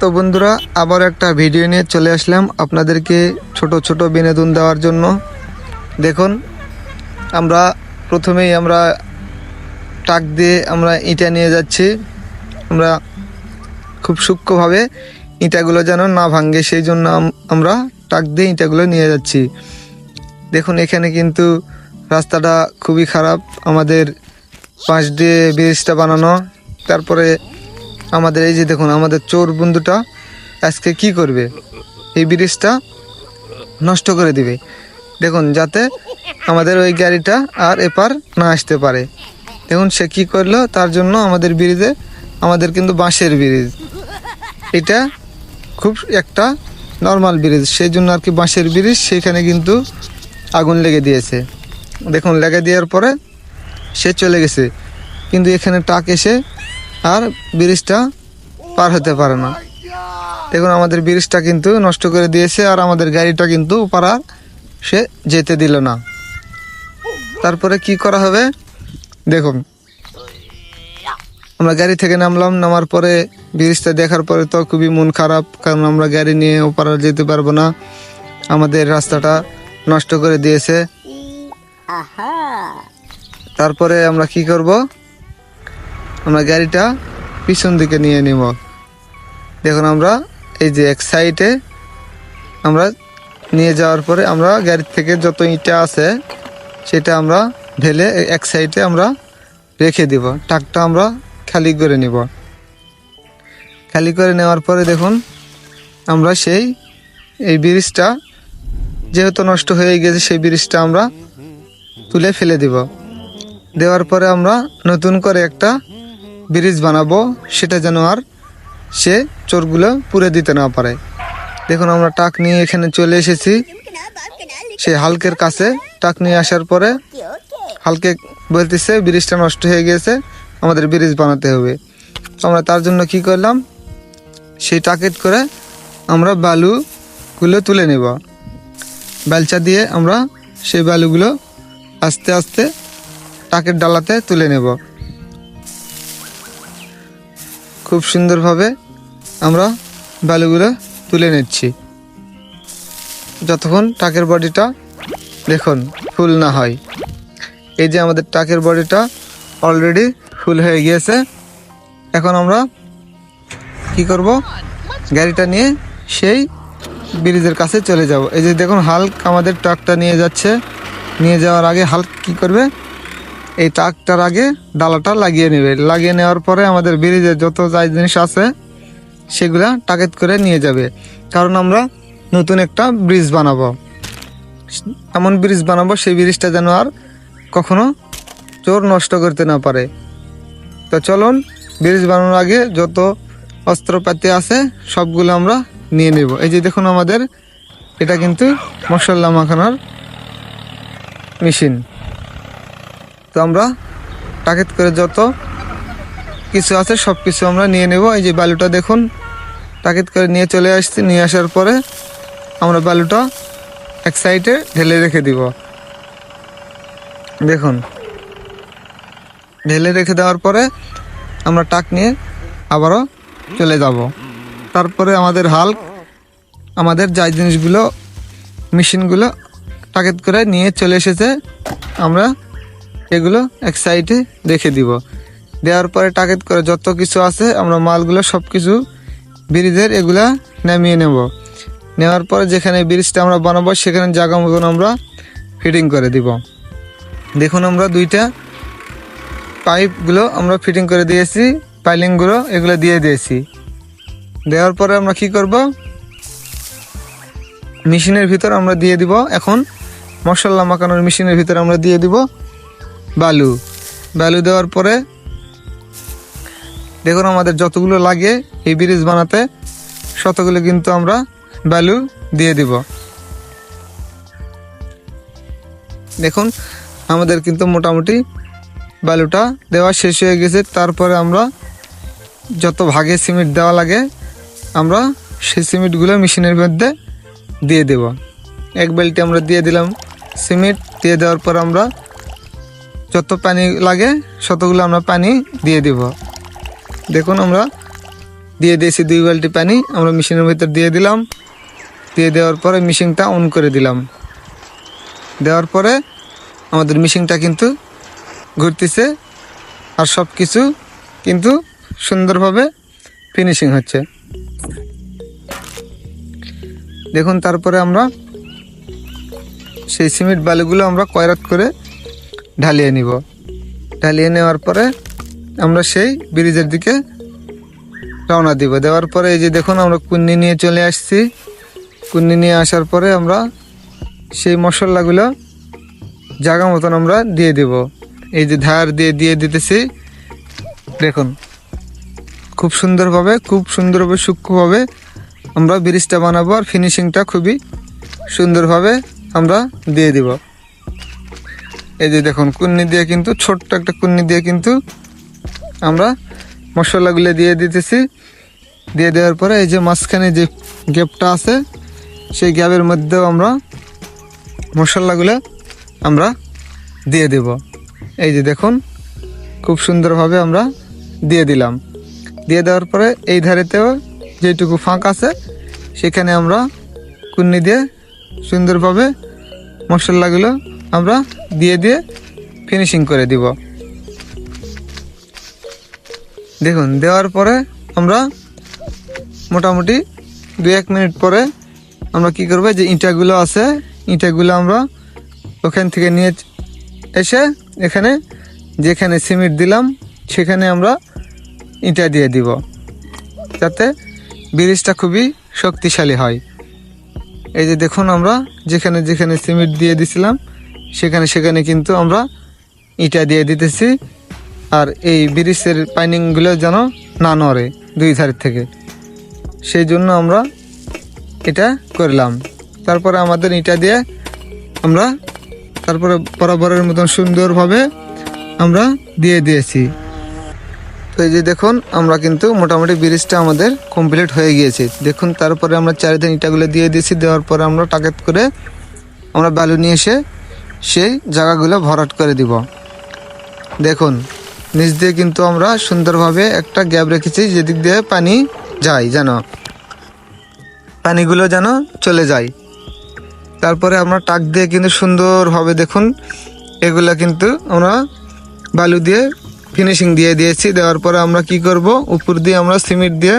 তো বন্ধুরা, আবার একটা ভিডিও নিয়ে চলে আসলাম আপনাদেরকে ছোট ছোট বিনোদন দেওয়ার জন্য। দেখুন, আমরা প্রথমেই আমরা টাক দিয়ে আমরা ইটা নিয়ে যাচ্ছি। আমরা খুব সূক্ষ্মভাবে ইটাগুলো যেন না ভাঙ্গে সেই জন্য আমরা টাক দিয়ে ইটাগুলো নিয়ে যাচ্ছি। দেখুন, এখানে কিন্তু রাস্তাটা খুবই খারাপ। আমাদের পাশ দিয়ে ব্রিজটা বানানো, তারপরে আমাদের এই যে দেখুন, আমাদের চোর বন্ধুটা আজকে কি করবে? এই ব্রিজটা নষ্ট করে দিবে। দেখুন, যাতে আমাদের ওই গাড়িটা আর এপার না আসতে পারে। দেখুন, সে কি করল? তার জন্য আমাদের ব্রিজে, আমাদের কিন্তু বাঁশের ব্রিজ। এটা খুব একটা নর্মাল ব্রিজ। সেই জন্য আর কি বাঁশের ব্রিজ সেখানে কিন্তু আগুন লেগে দিয়েছে। দেখুন, লেগে দেওয়ার পরে সে চলে গেছে। কিন্তু এখানে টাক এসে আর ব্রিজটা পার হতে পারে না। দেখুন আমাদের ব্রিজটা কিন্তু নষ্ট করে দিয়েছে আর আমাদের গাড়িটা কিন্তু পারার সে যেতে দিল না। তারপরে কি করা হবে? দেখুন আমরা গাড়ি থেকে নামলাম নামার পরে ব্রিজটা দেখার পরে তো খুবই মন খারাপ কারণ আমরা গাড়ি নিয়ে ওপারা যেতে পারব না। আমাদের রাস্তাটা নষ্ট করে দিয়েছে। তারপরে আমরা কি করব? আমরা গাড়িটা পিছন দিকে নিয়ে নিব। দেখুন আমরা এই যে এক সাইডে আমরা নিয়ে যাওয়ার পরে আমরা গাড়ি থেকে যত ইটা আছে সেটা আমরা ঢেলে এক সাইডে আমরা রেখে দিব। টাকটা আমরা খালি করে নিব। খালি করে নেওয়ার পরে দেখুন আমরা সেই, এই ব্রিজটা যেহেতু নষ্ট হয়ে গেছে সেই ব্রিজটা আমরা তুলে ফেলে দিব। দেওয়ার পরে আমরা নতুন করে একটা ব্রিজ বানাবো, সেটা যেন আর সে চোরগুলো পুড়ে দিতে না পারে। দেখুন, আমরা টাক নিয়ে এখানে চলে এসেছি। সেই হালকের কাছে টাক নিয়ে আসার পরে হালকে বলতেছে, ব্রিজটা নষ্ট হয়ে গেছে, আমাদের ব্রিজ বানাতে হবে। আমরা তার জন্য কি করলাম? সেই টাকেট করে আমরা বালুগুলো তুলে নেব। বেলচা দিয়ে আমরা সেই বালুগুলো আস্তে আস্তে টাকের ডালাতে তুলে নেব। খুব সুন্দরভাবে আমরা বালুগুলো তুলে নিচ্ছি। যতক্ষণ টাকের বডিটা দেখুন ফুল না হয়। এই যে আমাদের টাকের বডিটা অলরেডি ফুল হয়ে গিয়েছে। এখন আমরা কি করব? গাড়িটা নিয়ে সেই ব্রিজের কাছে চলে যাব। এই যে দেখুন, হাল্ক আমাদের ট্রাকটা নিয়ে যাচ্ছে। নিয়ে যাওয়ার আগে হাল্ক কি করবে? এই ট্রাকটার আগে ডালাটা লাগিয়ে নেবে। লাগিয়ে নেওয়ার পরে আমাদের ব্রিজে যত যাই জিনিস আছে, সেগুলা টাকেত করে নিয়ে যাবে। কারণ আমরা নতুন একটা ব্রিজ বানাবো। এমন ব্রিজ বানাবো, সেই ব্রিজটা যেন আর কখনো চোর নষ্ট করতে না পারে। তো চলুন, ব্রিজ বানানোর আগে যত অস্ত্রপাতি আছে, সবগুলো আমরা নিয়ে নেব। এই যে দেখুন আমাদের, এটা কিন্তু মশলা মাখানোর মেশিন। তো আমরা টাকেত করে যত কিছু আছে সব কিছু আমরা নিয়ে নেব। এই যে বালুটা দেখুন টাকেত করে নিয়ে চলে আসছি। নিয়ে আসার পরে আমরা বালুটা এক সাইডে ঢেলে রেখে দিব। দেখুন, ঢেলে রেখে দেওয়ার পরে আমরা টাক নিয়ে আবারও চলে যাব। তারপরে আমাদের হাল, আমাদের যাই জিনিসগুলো মেশিনগুলো টাকেত করে নিয়ে চলে এসেছে। আমরা এগুলো এক সাইডে রেখে দিব। দেওয়ার পরে টাকেট করে যত কিছু আছে, আমরা মালগুলো সব কিছু ব্রিজের এগুলা নামিয়ে নেব। নেওয়ার পরে যেখানে ব্রিজটা আমরা বানাবো, সেখানে জায়গা মতন আমরা ফিটিং করে দিব। দেখুন আমরা দুইটা পাইপগুলো আমরা ফিটিং করে দিয়েছি পাইলিংগুলো এগুলো দিয়ে দিয়েছি। দেওয়ার পরে আমরা কি করব? মেশিনের ভিতর আমরা দিয়ে দিব। এখন মশলা মাখানোর মেশিনের ভিতর আমরা দিয়ে দিব। বালু। বালু দেওয়ার পরে দেখুন আমাদের যতগুলো লাগে এই ব্রিজ বানাতে, শতগুলো কিন্তু আমরা বালু দিয়ে দিব। দেখুন, আমাদের কিন্তু মোটামুটি বালুটা দেওয়া শেষ হয়ে গেছে। তারপরে আমরা যত ভাগে সিমেন্ট দেওয়া লাগে, আমরা সেই সিমেন্টগুলো মেশিনের মধ্যে দিয়ে দেব। এক বালতি আমরা দিয়ে দিলাম সিমেন্ট। দিয়ে দেওয়ার পর আমরা যত পানি লাগে ততগুলো আমরা পানি দিয়ে দেব। দেখুন আমরা দিয়ে দিয়েছি দুই বালতি পানি, আমরা মেশিনের ভিতর দিয়ে দিলাম। দিয়ে দেওয়ার পরে মেশিনটা অন করে দিলাম। দেওয়ার পরে আমাদের মেশিনটা কিন্তু ঘুরতেছে আর সব কিছু কিন্তু সুন্দরভাবে ফিনিশিং হচ্ছে। দেখুন তারপরে আমরা সেই সিমেন্ট বালিগুলো আমরা কয়রাত করে ঢালিয়ে নিব। ঢালিয়ে নেওয়ার পরে আমরা সেই ব্রিজের দিকে রওনা দিব। দেওয়ার পরে এই যে দেখুন আমরা কুন্নি নিয়ে চলে আসছি। কুন্নি নিয়ে আসার পরে আমরা সেই মশলাগুলো জায়গা মতন আমরা দিয়ে দিব। এই যে ধার দিয়ে দিয়ে দিতেছি। দেখুন, খুব সুন্দরভাবে খুব সুন্দরভাবে, সূক্ষ্মভাবে আমরা ব্রিজটা বানাবো আর ফিনিশিংটা খুবই সুন্দরভাবে আমরা দিয়ে দিব। এই যে দেখুন, কুন্নি দিয়ে কিন্তু ছোট্ট একটা কুন্নি দিয়ে কিন্তু আমরা মশলাগুলো দিয়ে দিতেছি। দিয়ে দেওয়ার পরে এই যে মাঝখানে যে গ্যাপটা আছে, সেই গ্যাপের মধ্যেও আমরা মশলাগুলো আমরা দিয়ে দেব। এই যে দেখুন, খুব সুন্দরভাবে আমরা দিয়ে দিলাম। দিয়ে দেওয়ার পরে এই ধারেতেও যেটুকু ফাঁক আছে, সেখানে আমরা কুন্নি দিয়ে সুন্দরভাবে মশলাগুলো আমরা দিয়ে দিয়ে ফিনিশিং করে দিব। দেখুন, দেওয়ার পরে আমরা মোটামুটি দু এক মিনিট পরে আমরা কি করব যে ইঁটাগুলো আছে, ইঁটাগুলো আমরা ওখান থেকে নিয়ে এসে এখানে যেখানে সিমেন্ট দিলাম, সেখানে আমরা ইঁটা দিয়ে দিব, যাতে ব্রিজটা খুবই শক্তিশালী হয়। এই যে দেখুন আমরা যেখানে যেখানে সিমেন্ট দিয়ে দিছিলাম সেখানে সেখানে কিন্তু আমরা ইটা দিয়ে দিতেছি। আর এই ব্রিজের পাইনিংগুলো যেন না নড়ে দুই ধার থেকে। সেই জন্য আমরা এটা করলাম। তারপরে আমাদের ইটা দিয়ে আমরা তারপরে বরাবরের মতন সুন্দরভাবে আমরা দিয়ে দিয়েছি। তো এই যে দেখুন, আমরা কিন্তু মোটামুটি ব্রিজটা আমাদের কমপ্লিট হয়ে গিয়েছে। দেখুন, তারপরে আমরা চারিদিন ইটাগুলো দিয়ে দিয়েছি। দেওয়ার পরে আমরা টাকেট করে আমরা বালু নিয়ে এসে সেই জায়গাগুলো ভরাট করে দিব। দেখুন, নিচ দিয়ে কিন্তু আমরা সুন্দরভাবে একটা গ্যাপ রেখেছি, যেদিক দিয়ে পানি যায় যেন পানিগুলো যেন চলে যায়। তারপরে আমরা টাক দিয়ে কিন্তু সুন্দরভাবে দেখুন, এগুলো কিন্তু আমরা বালু দিয়ে ফিনিশিং দিয়ে দিয়েছি। দেওয়ার পরে আমরা কি করব? উপর দিয়ে আমরা সিমেন্ট দিয়ে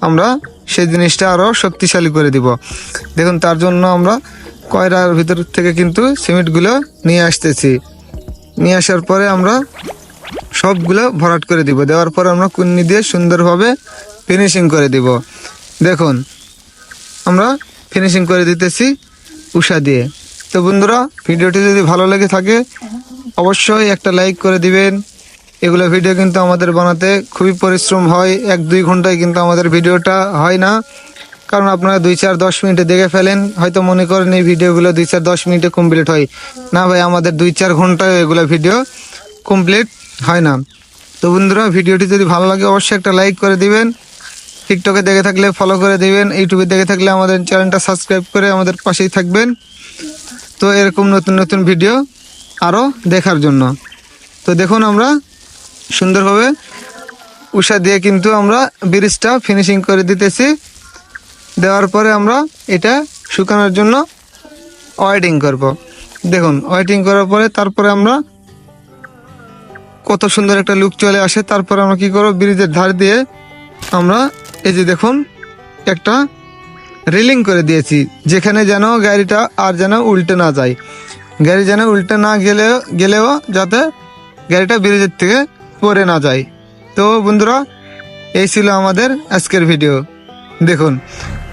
আমরা সেই জিনিসটা আরও শক্তিশালী করে দিব। দেখুন, তার জন্য আমরা কয়রার ভিতর থেকে কিন্তু সিমেন্টগুলো নিয়ে আসতেছি। নিয়ে আসার পরে আমরা সবগুলো ভরাট করে দিব। দেওয়ার পরে আমরা কুন্নি দিয়ে সুন্দরভাবে ফিনিশিং করে দিব। দেখুন, আমরা ফিনিশিং করে দিতেছি উষা দিয়ে। তো বন্ধুরা, ভিডিওটি যদি ভালো লেগে থাকে, অবশ্যই একটা লাইক করে দিবেন। এগুলো ভিডিও কিন্তু আমাদের বানাতে খুবই পরিশ্রম হয়। এক দুই ঘন্টায় কিন্তু আমাদের ভিডিওটা হয় না। কারণ আপনারা দুই চার দশ মিনিটে দেখে ফেলেন, হয়তো মনে করেন এই ভিডিওগুলো দুই চার দশ মিনিটে কমপ্লিট হয়। না ভাই, আমাদের দুই চার ঘন্টায় এগুলো ভিডিও কমপ্লিট হয় না। তো বন্ধুরা, ভিডিওটি যদি ভালো লাগে, অবশ্যই একটা লাইক করে দিবেন। টিকটকে দেখে থাকলে ফলো করে দিবেন। ইউটিউবে দেখে থাকলে আমাদের চ্যানেলটা সাবস্ক্রাইব করে আমাদের পাশেই থাকবেন। তো এরকম নতুন নতুন ভিডিও আরও দেখার জন্য। তো দেখুন আমরা সুন্দরভাবে উষা দিয়ে কিন্তু আমরা ব্রিজটা ফিনিশিং করে দিতেছি। দেওয়ার পরে আমরা এটা শুকানোর জন্য ওয়েটিং করব। দেখুন, ওয়েটিং করার পরে তারপরে আমরা কত সুন্দর একটা লুক চলে আসে। তারপরে আমরা কি করব? ব্রিজের ধার দিয়ে আমরা এই যে দেখুন, একটা রিলিং করে দিয়েছি, যেখানে যেন গাড়িটা আর যেন উল্টে না যায়। গাড়ি যেন উল্টে না গেলেও গেলেও যাতে গাড়িটা ব্রিজের থেকে পড়ে না যায়। তো বন্ধুরা, এই ছিল আমাদের আজকের ভিডিও। দেখুন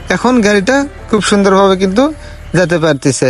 এখন গাড়িটা খুব সুন্দরভাবে কিন্তু যেতে পারতেছে।